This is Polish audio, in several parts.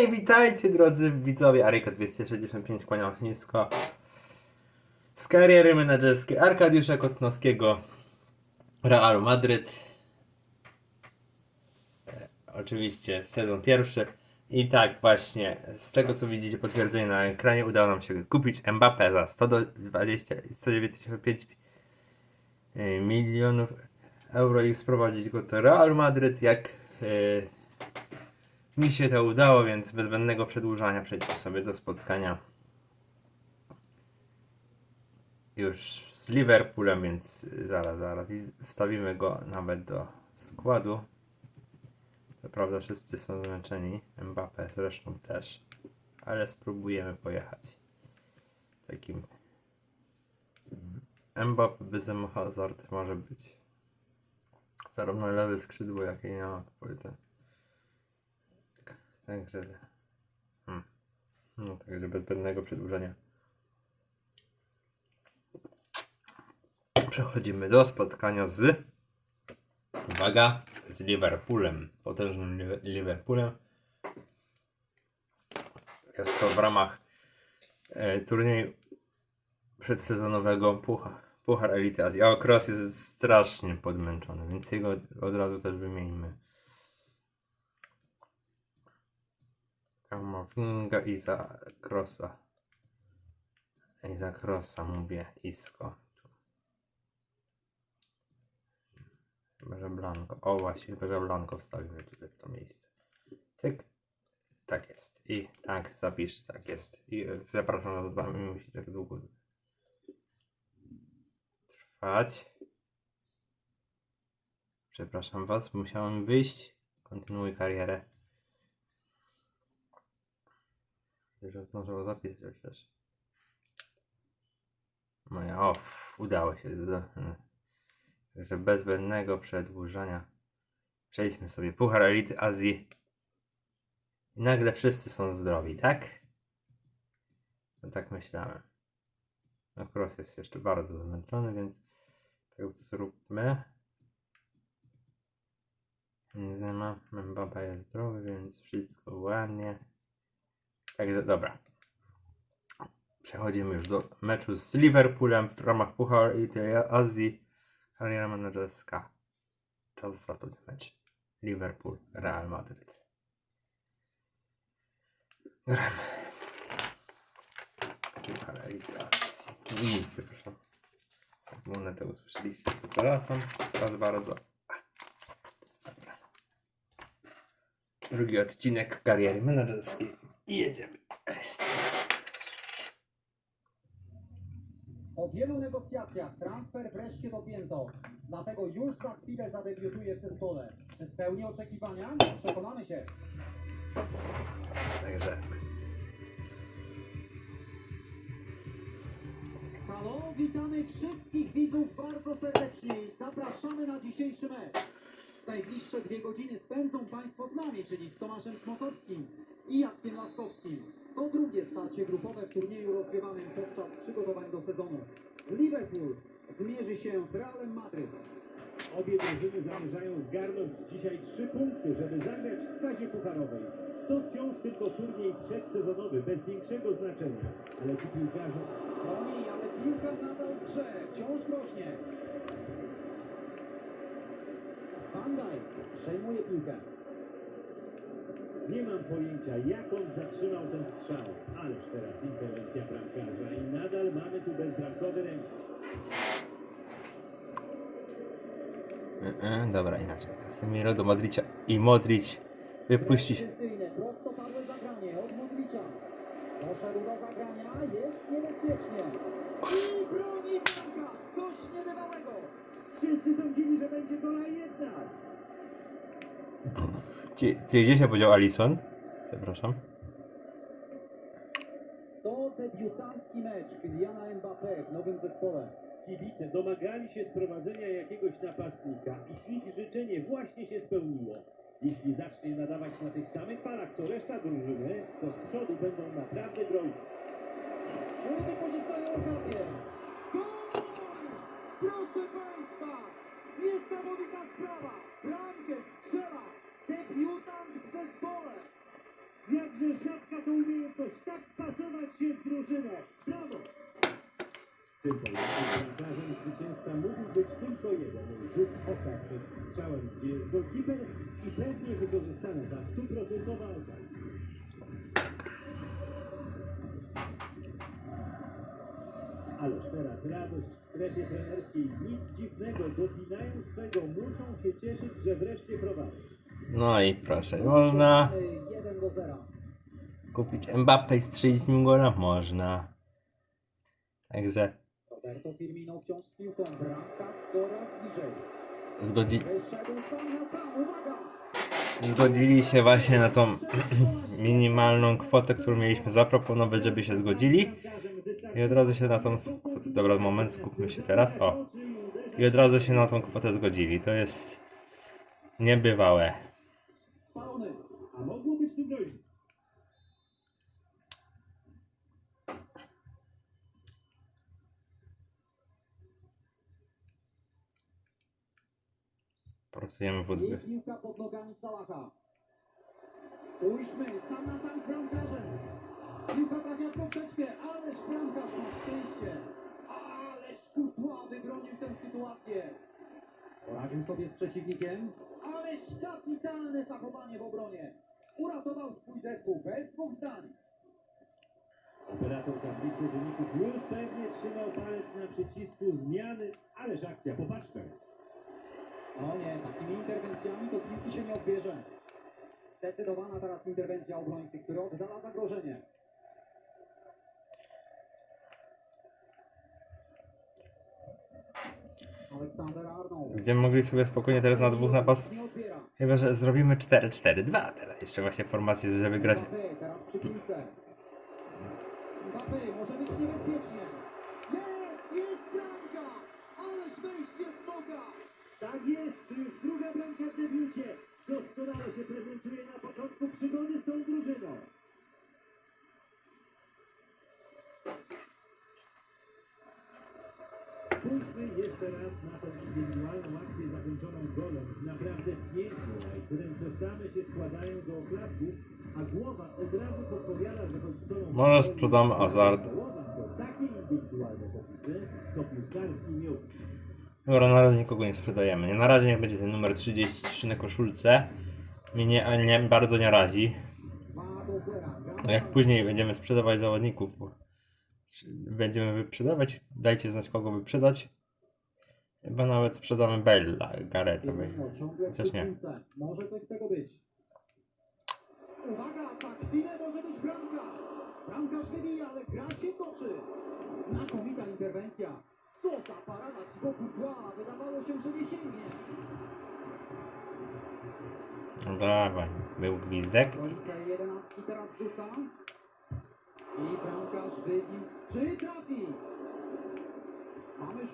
Hej, witajcie drodzy widzowie. Aryko 265 kłaniam się nisko. Z kariery menedżerskiej Arkadiusza Kotnowskiego Realu Madryt. E, oczywiście sezon pierwszy. I tak właśnie, z tego co widzicie potwierdzenie na ekranie, udało nam się kupić Mbappé za 120, 195 e, milionów euro i sprowadzić go do Real Madryt, jak e, mi się to udało, więc bez zbędnego przedłużania przejdźmy sobie do spotkania już z Liverpoolem, więc zaraz, zaraz wstawimy go nawet do składu. Co prawda wszyscy są zmęczeni, Mbappé zresztą też, ale spróbujemy pojechać takim Mbappé bez Hazard może być. Zarówno lewe skrzydło, jak i na odpowiedź. Także. Hmm. No, także bez zbędnego przedłużenia. Przechodzimy do spotkania z. Uwaga, z Liverpoolem. Potężnym Liverpoolem. Jest to w ramach e, turnieju przedsezonowego Puchar, Puchar Elity Azji. A Kroos jest strasznie podmęczony, więc jego od razu też wymieńmy. Kamavinga i za Krosa. I za Krosa mówię Isko. Chyba, że Blanco. O właśnie, chyba, że Blanco wstawimy tutaj w to miejsce. Tyk. Tak jest. I tak, zapisz, tak jest. I e, przepraszam za to, mi musi tak długo trwać. Przepraszam was, musiałem wyjść. Kontynuuj karierę. Że zdążyło zapisać chociaż. Moja, o, pff, udało się. Także bez zbędnego przedłużania przejdźmy sobie Puchar Elity Azji. I nagle wszyscy są zdrowi, tak? No tak myślałem. No Cross jest jeszcze bardzo zmęczony, więc tak zróbmy. Nie ma. Mbappé jest zdrowy, więc wszystko ładnie. Także dobra. Przechodzimy już do meczu z Liverpoolem w ramach Puchar i tej Azji. Kariera menedżerska. Czas zacząć mecz. Liverpool, Real Madryt. Gramy. Puchar Azji. I, przepraszam. Monetę usłyszeliście. Przepraszam. Raz bardzo. Drugi odcinek kariery menedżerskiej. I jedziemy. Po wielu negocjacjach transfer wreszcie dopięto. Dlatego już za chwilę zadebiutuje w zespole. Czy spełni oczekiwania? Przekonamy się. Także Halo, witamy wszystkich widzów bardzo serdecznie i zapraszamy na dzisiejszy mecz. Najbliższe dwie godziny spędzą Państwo z nami, czyli z Tomaszem Smokorskim i Jackiem Laskowskim. To drugie starcie grupowe w turnieju rozgrywanym podczas przygotowań do sezonu. Liverpool zmierzy się z Realem Madryt. Obie drużyny zamierzają zgarnąć dzisiaj trzy punkty, żeby zagrać w fazie pucharowej. To wciąż tylko turniej przedsezonowy, bez większego znaczenia. Ale ci piłkarze Oni, ale piłka nadal grze, wciąż groźnie. Van Dijk przejmuje piłkę. Nie mam pojęcia, jak on zatrzymał ten strzał. Ależ teraz interwencja bramkarza i nadal mamy tu bezbramkowy remis. E, e, dobra, inaczej. Casemiro do Modricia i Modric wypuści. Precyzyjne, prostopadłe zagranie od Modricza. Poszedł do zagrania, jest niebezpiecznie. I broni bramkarz, coś niebywałego. Wszyscy sądzili, że będzie gola jednak. Gdzie, gdzie się podział Alison? Przepraszam. To debiutancki mecz Kyliana Mbappé w nowym zespole. Kibice domagali się sprowadzenia jakiegoś napastnika i ich życzenie właśnie się spełniło. Jeśli zacznie nadawać na tych samych falach, to reszta drużyny, to z przodu będą naprawdę groźni. Czy wykorzystają okazję? Gol! Proszę Państwa! Niesamowita sprawa! Bramkę strzela! Debiutant w zespole! Jak jakże rzadka to umiejętność, tak pasować się w drużynę. Brawo! Tym bramkarzem zwycięzca mógł być tylko jeden. Rzut oka przed strzałem, gdzie jest golkiper i pewnie wykorzystana ta stuprocentowa okazja. Ależ teraz radość w strefie trenerskiej. Nic dziwnego, dopinając tego muszą się cieszyć, że wreszcie prowadzą. No i proszę, można 1 do 0. kupić Mbappe i strzelić z nim gola? Można. Także zgodzi, zgodzili się właśnie na tą minimalną kwotę, którą mieliśmy zaproponować, żeby się zgodzili. I od razu się na tą kwotę, dobra, moment, skupmy się teraz, o. I od razu się na tą kwotę zgodzili, to jest niebywałe. A mogło być tu groźnie. Pracujemy w I piłka pod nogami Salaha. Spójrzmy, sam na sam z bramkarzem. Piłka trafia w poprzeczkę, ależ bramkarz ma szczęście. Ależ Courtois wybronił tę sytuację. Poradził sobie z przeciwnikiem, ależ kapitalne zachowanie w obronie. Uratował swój zespół bez dwóch zdań. Operator tablicy wyników już pewnie trzymał palec na przycisku zmiany, ależ akcja, popatrzmy. O nie, takimi interwencjami to piłki się nie odbierze. Zdecydowana teraz interwencja obrońcy, który oddala zagrożenie. Będziemy mogli sobie spokojnie teraz na dwóch napas. Chyba, że zrobimy 4-4-2 teraz. Jeszcze właśnie formację, żeby grać. Tak jest, druga bramka w debiucie. Doskonale się prezentuje na początku przygody z tą drużyną. Spójrzmy jeszcze raz na tę indywidualną akcję zakończoną golem. Naprawdę piękną, ręce same się składają do oklasków, a głowa od razu podpowiada, że choć są... Może sprzedamy Hazard. Takie indywidualne popisy, to piłkarski miód. Dobra, na razie nikogo nie sprzedajemy. Nie, Na razie niech będzie ten numer 33 na koszulce. Mnie nie, nie, bardzo nie radzi. 2 do 0. No jak później będziemy sprzedawać zawodników, bo będziemy wyprzedawać, dajcie znać kogo wyprzedać. Chyba nawet sprzedamy Bella, ciągle Chociaż nie. Może coś z tego być. Uwaga, za chwilę może być bramka. Bramkarz wybija, ale gra się toczy. Znakomita interwencja. Co za parada Thibaut Courtois. Wydawało się, że nie sięgnie. No dawaj, był gwizdek. Obrońca jedenastki teraz wrzuca. I bramkarz wybił. Czy trafi?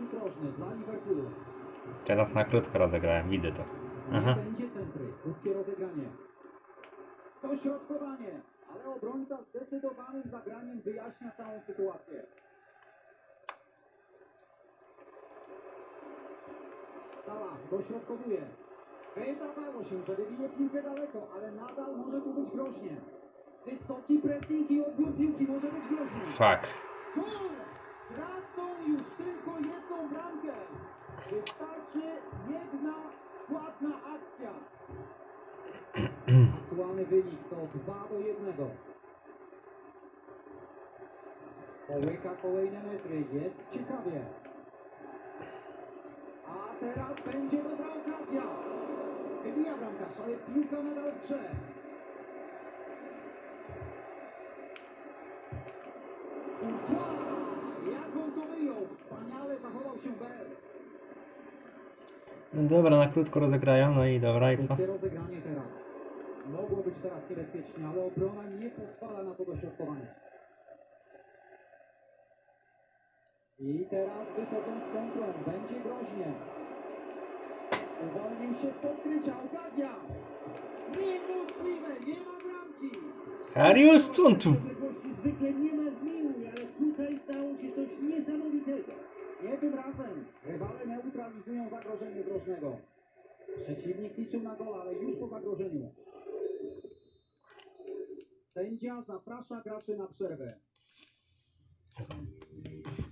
Mamy rzut rożny dla Liverpoolu. Teraz na krótko rozegrałem, widzę to. Aha. Będzie centry. Krótkie rozegranie. To środkowanie. Ale obrońca zdecydowanym zagraniem wyjaśnia całą sytuację. Sala dośrodkowuje. Wydawało się, że wybije piłkę daleko, ale nadal może tu być groźnie. Wysoki pressing i odbiór piłki może być groźny. Fuck. Gol! Tracą już tylko jedną bramkę. Wystarczy jedna składna akcja. Aktualny wynik to 2 do 1. Połyka kolejne metry. Jest ciekawie. A teraz będzie dobra okazja. Wybija bramkarz, ale piłka nadal w grze. Courtois! Jak on to wyjął? Wspaniale zachował się Bell. No dobra, na krótko rozegrają, no i dobra, i co? Rozegranie teraz. Mogło być teraz niebezpiecznie, ale obrona nie pozwala na to dośrodkowanie. I teraz wychodzą z kontrą. Będzie groźnie. Uwolnił się z podkrycia. Okazja! Niemożliwe! Nie ma bramki! Karius, co on tu? Zwykle nie ma zmiłuj, ale tutaj stało się coś niesamowitego. Nie tym razem. Rywale neutralizują zagrożenie z. Przeciwnik liczył na gola, ale już po zagrożeniu. Sędzia zaprasza graczy na przerwę.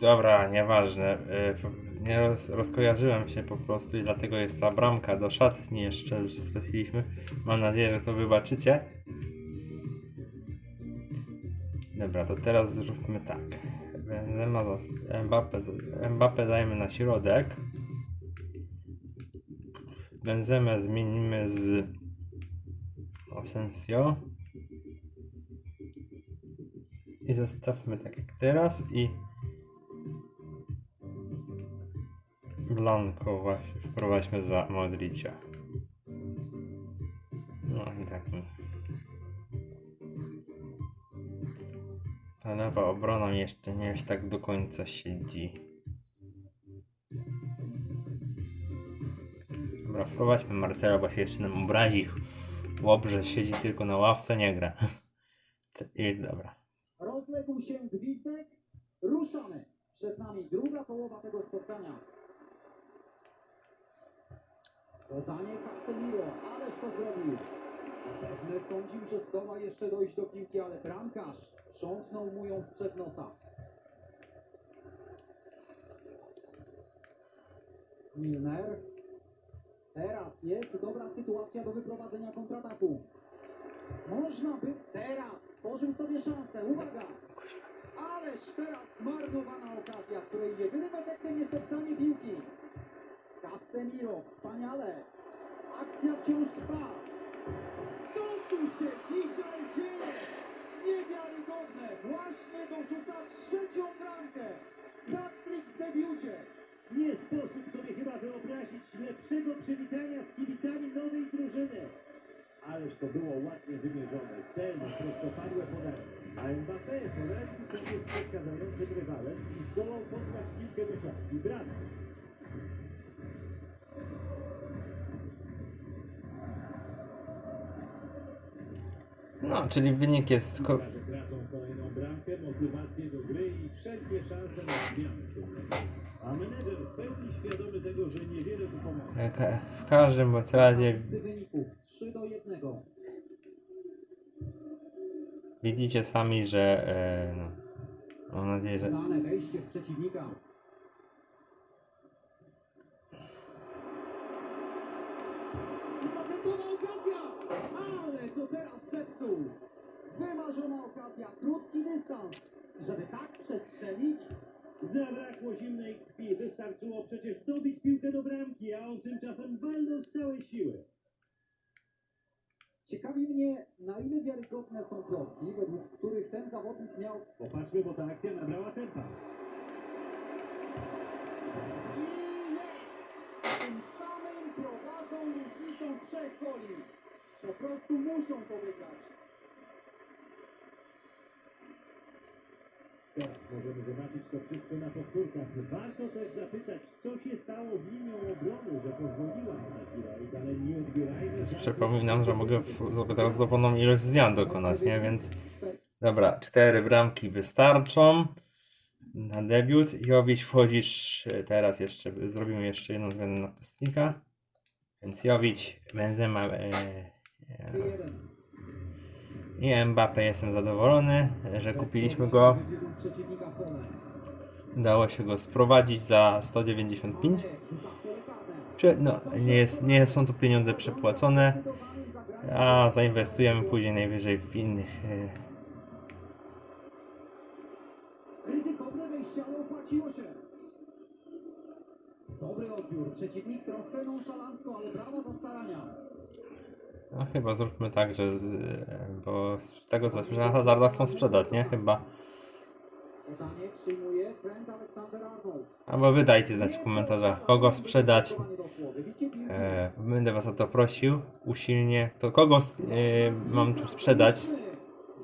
Dobra, nieważne. y, Nie roz, rozkojarzyłem się po prostu i dlatego jest ta bramka do szatni jeszcze już straciliśmy. Mam nadzieję, że to wybaczycie. Dobra, to teraz zróbmy tak. Benzema, zas- Mbappe, Mbappe dajmy na środek. Benzemę zmienimy z Asensio. I zostawmy tak jak teraz i Blanco właśnie wprowadźmy za Modricia. No i tak. Ta lewa obrona jeszcze nie jest tak do końca siedzi. Dobra, wprowadźmy Marcela, bo się jeszcze nam obrazi. Łobrze siedzi tylko na ławce, nie gra. I dobra. Rozległ się gwizdek. Ruszamy. Przed nami druga połowa tego spotkania. Podanie Casemiro, ależ to zrobił. Zapewne sądził, że zdoła jeszcze dojść do piłki, ale bramkarz sprzątnął mu ją sprzed nosa. Milner. Teraz jest dobra sytuacja do wyprowadzenia kontrataku. Można by teraz stworzył sobie szansę. Uwaga! Ależ teraz zmarnowana okazja, w której jedynym efektem jest oddanie piłki. Casemiro, wspaniale. Akcja wciąż trwa. Co tu się dzisiaj dzieje? Niewiarygodne. Właśnie dorzuca trzecią bramkę. Patrick w debiucie. Nie sposób sobie chyba wyobrazić lepszego przywitania z kibicami nowej drużyny. Ależ to było ładnie wymierzone, celne, prostopadłe podanie. A Mbappé poradził sobie z przeszkadzającym rywalem i zdołał posłać piłkę do siatki. No, czyli wynik jest. W każdym bądź razie Analizy wyników 3 do 1. widzicie sami, że. E, no, mam nadzieję, że. Wymarzona okazja, krótki dystans. Żeby tak przestrzelić, Zabrakło zimnej krwi, wystarczyło przecież dobić piłkę do bramki, a on tymczasem walnął z całej siły. ciekawi mnie, na ile wiarygodne są plotki, według których ten zawodnik miał Popatrzmy, bo ta akcja nabrała tempa. Prostu muszą to wygrać. Teraz możemy zobaczyć to wszystko na powtórkach. Warto też zapytać, co się stało z linią obrony, że pozwoliła na chwilę i dalej nie odbierajmy. Przypominam, że mogę teraz dowolną ilość zmian dokonać, nie? Więc. Dobra, cztery bramki wystarczą na debiut. Jowiś wchodzisz e, teraz jeszcze, zrobimy jeszcze jedną zmianę napastnika. Więc Jowić, Benzema e, 1. i Mbappe jestem zadowolony, że kupiliśmy go. Udało się go sprowadzić za 195. Mane rzuca w pole karne. Czy, no, nie, jest, nie są to pieniądze przepłacone, a zainwestujemy później najwyżej w innych. e, Ryzykowne wejście, ale opłaciło się. Dobry odbiór. Przeciwnik trochę nonszalancko, ale brawa za starania. No chyba zróbmy tak, że z, bo z tego co słyszałem Hazarda chcą sprzedać, nie? Chyba. Albo wydajcie znać w komentarzach, kogo sprzedać. E, będę was o to prosił usilnie. To kogo e, mam tu sprzedać?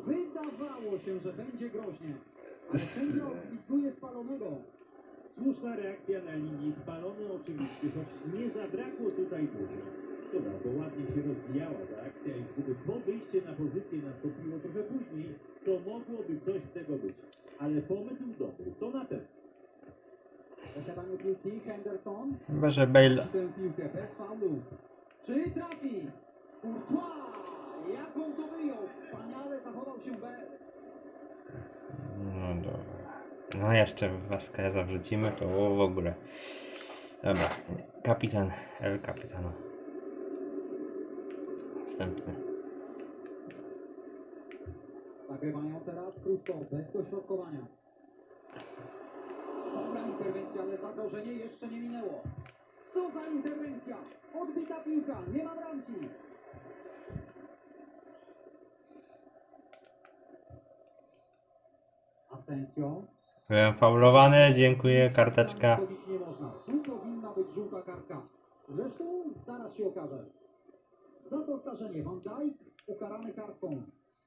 Wydawało się, że będzie groźnie. Ale S-. Słuszna reakcja na linii, spalony oczywiście, choć nie zabrakło tutaj dużo. Szkoda, bo ładnie się rozwijała ta akcja i gdyby to wyjście na pozycję nastąpiło trochę później, to mogłoby coś z tego być. Ale pomysł dobry, to na pewno. Posiadanie piłki Henderson. Chyba, że Bale. Tę piłkę bez faulu. Czy trafi? Courtois! Jak on to wyjął? Wspaniale zachował się B. No dobra. No jeszcze Vasqueza wrzucimy, to w ogóle. Dobra. Kapitan. El Capitano. Następny. Zagrywają teraz krótko, bez dośrodkowania. Dobra interwencja, ale zagrożenie jeszcze nie minęło. Co za interwencja? Odbita piłka, nie ma bramki. Asensio. Byłem faulowany, dziękuję, karteczka. Zrobić nie można. Tu powinna być żółta kartka. Zresztą zaraz się okaże. Za to starzenie Van Dijk ukarany kartką.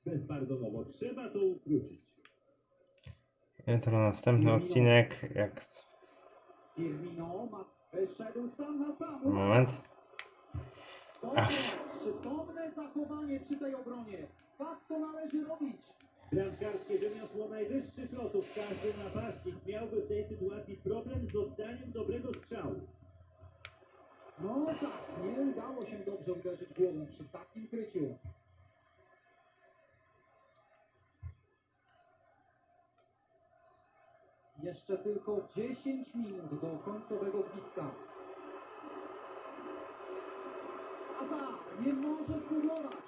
Bezpardonowo. Trzeba to ukrócić. Jutro następny odcinek. Jak. Firmino ma... wyszedł sam na sam. Moment. Dobre, przytomne zachowanie przy tej obronie. Tak to należy robić. Bramkarskie rzemiosło najwyższych lotów. Każdy napastnik miałby w tej sytuacji problem z oddaniem dobrego strzału. No tak, nie udało się dobrze uderzyć głową przy takim kryciu. Jeszcze tylko 10 minut do końcowego gwizdka. Aza nie może spudłować.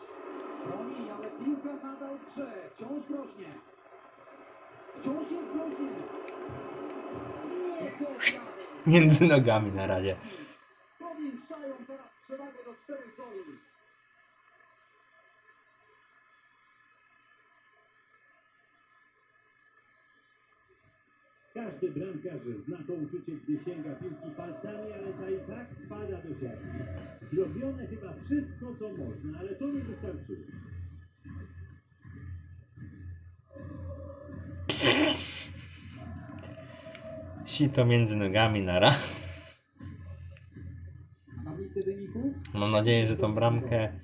Broni, ale piłka nadal w grze. Wciąż groźnie. Wciąż jest groźnie. Nie. Między nogami na razie. Powiększają teraz przewagę do czterech goli. Każdy bramkarz zna to uczucie, gdy sięga piłki palcami, ale ta i tak wpada do siatki. Zrobione chyba wszystko, co można, ale to nie wystarczyło. Sito między nogami nara. Na tablicy wyników Mam nadzieję, że tą bramkę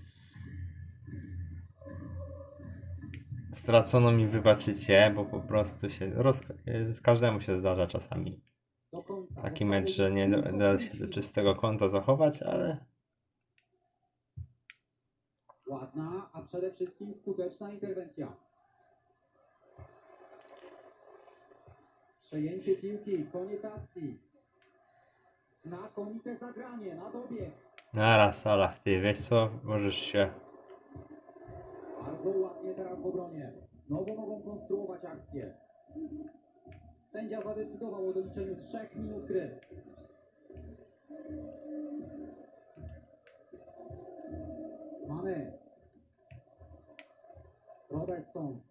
straconą mi wybaczycie, bo po prostu się roz... każdemu się zdarza czasami taki mecz, że nie da da się do czystego konta zachować, ale Ładna, a przede wszystkim skuteczna interwencja. Przejęcie piłki, koniec akcji. Znakomite zagranie na dobieg. Nara Salah, ty wiesz co, możesz się Bardzo ładnie teraz w obronie. Znowu mogą konstruować akcję. Sędzia zadecydował o doliczeniu 3 minut gry. Mane. Robertson.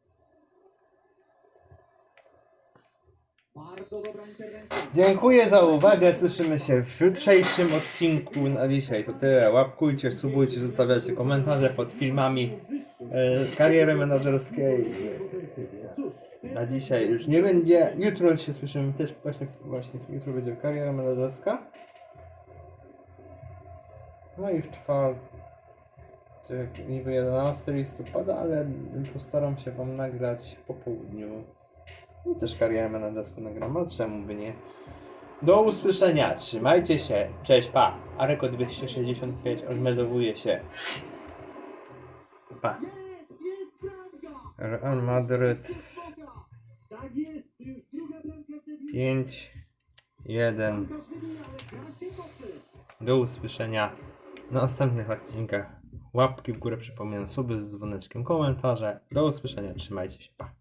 Bardzo dobra interwencja. Dziękuję za uwagę. Słyszymy się w jutrzejszym odcinku. Na dzisiaj to tyle. Łapkujcie, subujcie, zostawiajcie komentarze pod filmami e, kariery menedżerskiej. Na dzisiaj już nie będzie. Jutro się słyszymy też właśnie, właśnie jutro będzie kariera menedżerska. No i w czwartek niby 11 listopada, ale postaram się wam nagrać po południu. I też karierę menedżerską nagram, a czemu by nie? Do usłyszenia, trzymajcie się, cześć, pa! Areko 265 odmeldowuje się. Pa. Real Madryt Wysoka! Tak jest, to już druga bramka w tej 5 1 Bramkarz wybija, ale gra się toczy. Do usłyszenia w następnych odcinkach. Łapki w górę, przypominam, suby z dzwoneczkiem, komentarze. Do usłyszenia, trzymajcie się, pa.